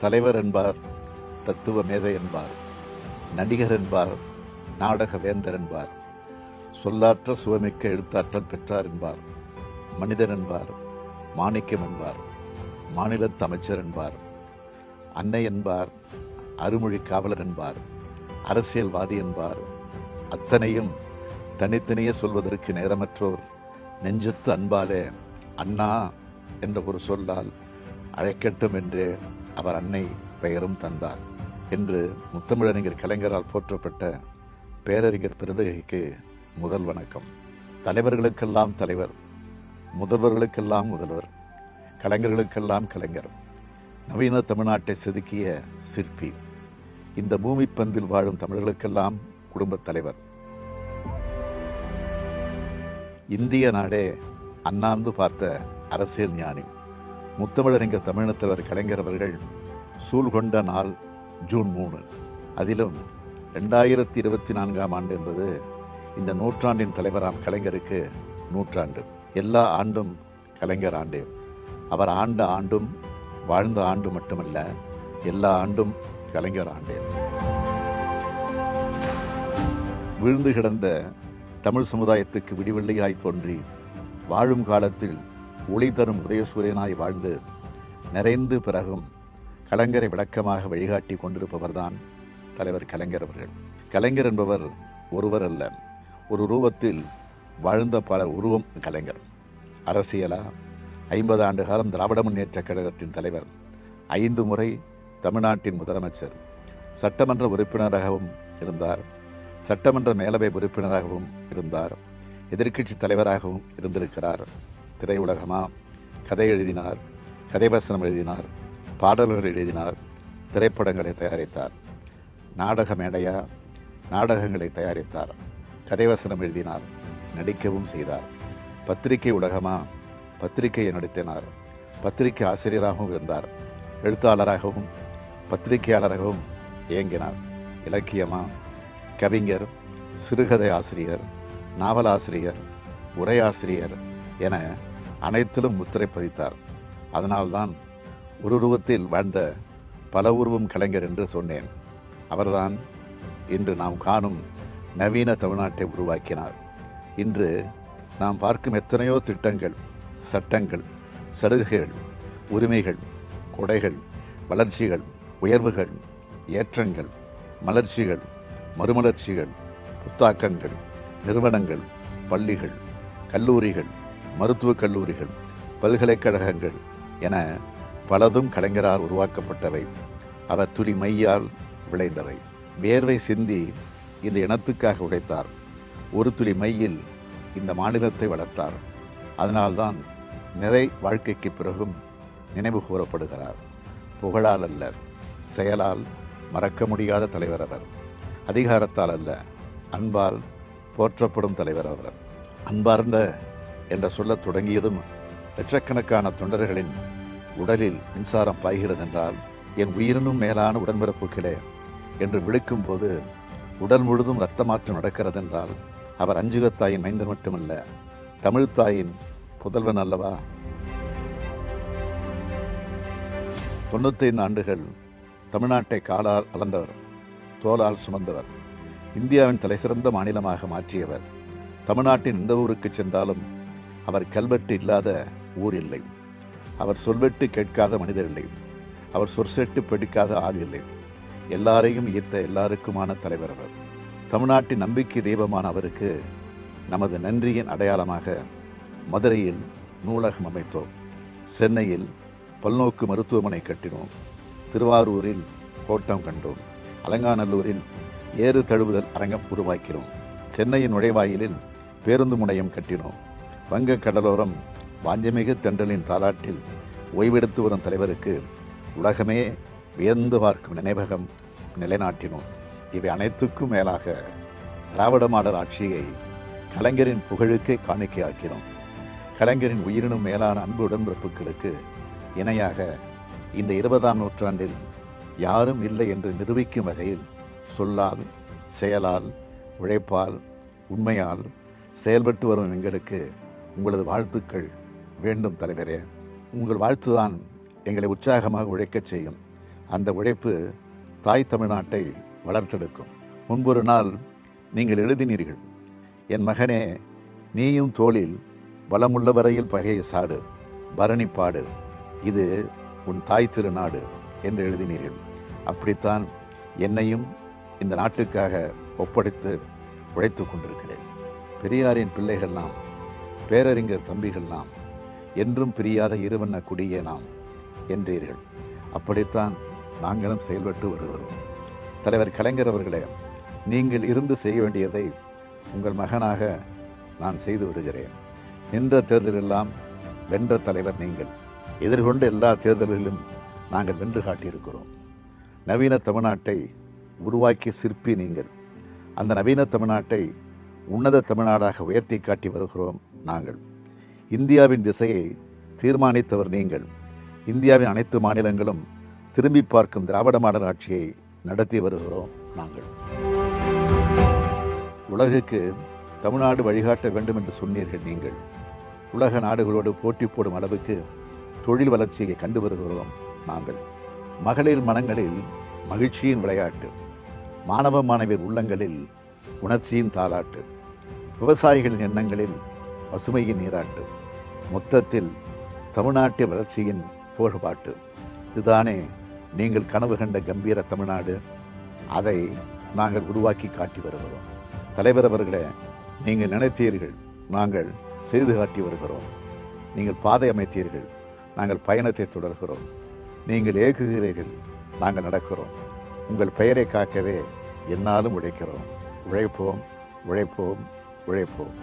தலைவர் என்பார் தத்துவ மேதை என்பார் நடிகர் என்பார் நாடக வேந்தர் என்பார் சொல்லாற்ற சுவமிக்க எழுத்தாற்றல் பெற்றார் என்பார் மனிதன் என்பார் மாணிக்கம் என்பார் மாநிலத்து அமைச்சர் என்பார் அன்னை என்பார் அருமொழி காவலர் என்பார் அரசியல்வாதி என்பார் அத்தனையும் தனித்தனியே சொல்வதற்கு நேரமற்றோர் நெஞ்சத்து அன்பாலே அண்ணா என்ற ஒரு சொல்லால் அழைக்கட்டும் என்று அவர் அன்னை பெயரும் தந்தார் என்று முத்தமிழறிஞர் கலைஞரால் போற்றப்பட்ட பேரறிஞர் பெருந்தகைக்கு முதல் வணக்கம். தலைவர்களுக்கெல்லாம் தலைவர் முதல்வர்களுக்கெல்லாம் முதல்வர் கலைஞர்களுக்கெல்லாம் கலைஞர் நவீன தமிழ்நாட்டை செதுக்கிய சிற்பி இந்த பூமிப்பந்தில் வாழும் தமிழர்களுக்கெல்லாம் குடும்பத் தலைவர். இந்திய நாடே அண்ணாந்து பார்த்த அரசியல் ஞானி. முத்தமிழறிஞர் தமிழினத்தவர் கலைஞர் அவர்கள் சூழ்கொண்ட நாள் ஜூன் மூணு. அதிலும் ரெண்டாயிரத்தி இருபத்தி நான்காம் ஆண்டு என்பது இந்த நூற்றாண்டின் தலைவராம் கலைஞருக்கு நூற்றாண்டு. எல்லா ஆண்டும் கலைஞர் ஆண்டு. அவர் ஆண்ட ஆண்டும் வாழ்ந்த ஆண்டு மட்டுமல்ல எல்லா ஆண்டும் கலைஞர் ஆண்டு. விழுந்து கிடந்த தமிழ் சமுதாயத்துக்கு விடிவெள்ளியாய் தோன்றி வாழும் காலத்தில் ஒளி தரும் உதயசூரியனாய் வாழ்ந்து நிறைந்து பிறகும் கலைஞரை விளக்கமாக வழிகாட்டி கொண்டிருப்பவர்தான் தலைவர் கலைஞர் அவர்கள். கலைஞர் என்பவர் ஒருவர் அல்ல ஒரு ரூபத்தில் வாழ்ந்த பல உருவம் கலைஞர். அரசியலா ஐம்பது ஆண்டு காலம் திராவிட முன்னேற்ற கழகத்தின் தலைவர் ஐந்து முறை தமிழ்நாட்டின் முதலமைச்சர் சட்டமன்ற உறுப்பினராகவும் இருந்தார் சட்டமன்ற மேலவை உறுப்பினராகவும் இருந்தார் எதிர்க்கட்சி தலைவராகவும் இருந்திருக்கிறார். திரையுலகமா? கதை எழுதினார் கதைவசனம் எழுதினார் பாடல்கள் எழுதினார் திரைப்படங்களை தயாரித்தார். நாடக மேடையா நாடகங்களை தயாரித்தார். கதைவசனம் எழுதினார் நடிக்கவும் செய்தார். பத்திரிகை உலகமா? பத்திரிகையை நடத்தினார். பத்திரிகை ஆசிரியராகவும் இருந்தார். எழுத்தாளராகவும் பத்திரிகையாளராகவும் இயங்கினார். இலக்கியமா? கவிஞர் சிறுகதை ஆசிரியர் நாவலாசிரியர் உரையாசிரியர் என அனைத்திலும் முத்திரை பதித்தார். அதனால்தான் ஒரு உருவத்தில் வாழ்ந்த பல உருவம் கலைஞர் என்று சொன்னேன். அவர்தான் இன்று நாம் காணும் நவீன தமிழ்நாட்டை உருவாக்கினார். இன்று நாம் பார்க்கும் எத்தனையோ திட்டங்கள் சட்டங்கள் சலுகைகள் உரிமைகள் கொடைகள் வளர்ச்சிகள் உயர்வுகள் ஏற்றங்கள் மலர்ச்சிகள் மறுமலர்ச்சிகள் புத்தாக்கங்கள் நிறுவனங்கள் பள்ளிகள் கல்லூரிகள் மருத்துவக் கல்லூரிகள் பல்கலைக்கழகங்கள் என பலதும் கலைஞரால் உருவாக்கப்பட்டவை. அவர் துளி மையால் விளைந்தவை. வேர்வை சிந்தி இந்த இனத்துக்காக உழைத்தார். ஒரு துளி மையில் இந்த மாநிலத்தை வளர்த்தார். அதனால்தான் நிறை வாழ்க்கைக்கு பிறகும் நினைவு கூறப்படுகிறார். புகழால் அல்ல செயலால் மறக்க முடியாத தலைவர் அவர். அதிகாரத்தால் அல்ல அன்பால் போற்றப்படும் தலைவர் அவர். அன்பார்ந்த என்ற சொல்லத் தொடங்கியதும் லட்சக்கணக்கான தொண்டர்களின் உடலில் மின்சாரம் பாய்கிறது என்றால் என் உயிரினும் மேலான உடன்பிறப்புகளே என்று விழிக்கும் போது உடல் முழுதும் இரத்த மாற்றம் நடக்கிறது என்றால் அவர் அஞ்சுகத்தாயின் மைந்தன் மட்டுமல்ல தமிழ்த்தாயின் புதல்வன் அல்லவா? தொண்ணூத்தைந்து ஆண்டுகள் தமிழ்நாட்டை காலால் அளந்தவர் தோலால் சுமந்தவர். இந்தியாவின் தலைசிறந்த மாநிலமாக மாற்றியவர். தமிழ்நாட்டின் எந்த ஊருக்கு சென்றாலும் அவர் கல்வெட்டு இல்லாத ஊர் இல்லை. அவர் சொல்வெட்டு கேட்காத மனிதர் இல்லை. அவர் சொற்செட்டு பெடுக்காத ஆள் இல்லை. எல்லாரையும் ஈர்த்த எல்லாருக்குமான தலைவர் அவர். தமிழ்நாட்டின் நம்பிக்கை தெய்வமான அவருக்கு நமது நன்றியின் அடையாளமாக மதுரையில் நூலகம் அமைத்தோம். சென்னையில் பல்நோக்கு மருத்துவமனை கட்டினோம். திருவாரூரில் கோட்டம் கண்டோம். அலங்காநல்லூரில் ஏறு தழுவுதல் அரங்கம் உருவாக்கினோம். சென்னையின் நுழைவாயிலில் பேருந்து முனையம் கட்டினோம். வங்க கடலோரம் வாஞ்சமிகு தென்றலின் தாலாட்டில் ஓய்வெடுத்து வரும் தலைவருக்கு உலகமே வியந்து பார்க்கும் நினைவகம் நிலைநாட்டினோம். இவை அனைத்துக்கும் மேலாக திராவிட மாடல் ஆட்சியை கலைஞரின் புகழுக்கே காணிக்கையாக்கினோம். கலைஞரின் உயிரினும் மேலான அன்பு உடன்பிறப்புகளுக்கு இணையாக இந்த இருபதாம் நூற்றாண்டில் யாரும் இல்லை என்று நிரூபிக்கும் வகையில் சொல்லால் செயலால் உழைப்பால் உண்மையால் செயல்பட்டு வரும் எங்களுக்கு உங்களது வாழ்த்துக்கள் வேண்டும் தலைவரே. உங்கள் வாழ்த்து தான் எங்களை உற்சாகமாக உழைக்கச் செய்யும். அந்த உழைப்பு தாய் தமிழ்நாட்டை வளர்த்தெடுக்கும். முன்பொரு நாள் நீங்கள் எழுதினீர்கள் என் மகனே நீயும் தோளில் பலமுள்ள வரையில் பகையை சாடு பரணி பாடு இது உன் தாய் திருநாடு என்று எழுதினீர்கள். அப்படித்தான் என்னையும் இந்த நாட்டுக்காக ஒப்படைத்து உழைத்து கொண்டிருக்கிறேன். பெரியாரின் பிள்ளைகள் நாம் பேரறிஞர் தம்பிகள் நாம் என்றும் பிரியாத இருவண்ண குடியே நாம் என்றீர்கள். அப்படித்தான் நாங்களும் செயல்பட்டு வருகிறோம். தலைவர் கலைஞர் அவர்களே நீங்கள் இருந்து செய்ய வேண்டியதை உங்கள் மகனாக நான் செய்து வருகிறேன். நின்ற தேர்தலெல்லாம் வென்ற தலைவர் நீங்கள். எதிர்கொண்ட எல்லா தேர்தல்களிலும் நாங்கள் வென்று காட்டியிருக்கிறோம். நவீன தமிழ்நாட்டை உருவாக்கிய சிற்பி நீங்கள். அந்த நவீன தமிழ்நாட்டை உன்னத தமிழ்நாடாக உயர்த்தி காட்டி வருகிறோம் நாங்கள். இந்தியாவின் திசையை தீர்மானித்தவர் நீங்கள். இந்தியாவின் அனைத்து மாநிலங்களும் திரும்பி பார்க்கும் திராவிட மாடல் ஆட்சியை நடத்தி வருகிறோம் நாங்கள். உலகுக்கு தமிழ்நாடு வழிகாட்ட வேண்டும் என்று சொன்னீர்கள் நீங்கள். உலக நாடுகளோடு போட்டி போடும் அளவுக்கு தொழில் வளர்ச்சியை கண்டு வருகிறோம் நாங்கள். மகளிர் மனங்களில் மகிழ்ச்சியின் விளையாட்டு மாணவ மாணவியர் உள்ளங்களில் உணர்ச்சியின் தாலாட்டு விவசாயிகளின் எண்ணங்களில் பசுமையின் நீராட்டு மொத்தத்தில் தமிழ்நாட்டு வளர்ச்சியின் புகழ்பாட்டு இதுதானே நீங்கள் கனவு கண்ட கம்பீர தமிழ்நாடு. அதை நாங்கள் உருவாக்கி காட்டி வருகிறோம். தலைவர் அவர்களே நீங்கள் நினைத்தீர்கள் நாங்கள் செய்து காட்டி வருகிறோம். நீங்கள் பாதை அமைத்தீர்கள் நாங்கள் பயணத்தை தொடர்கிறோம். நீங்கள் ஏகுகிறீர்கள் நாங்கள் நடக்கிறோம். உங்கள் பெயரை காக்கவே என்னாலும் உழைக்கிறோம். உழைப்போம் உழைப்போம். உழைப்போம்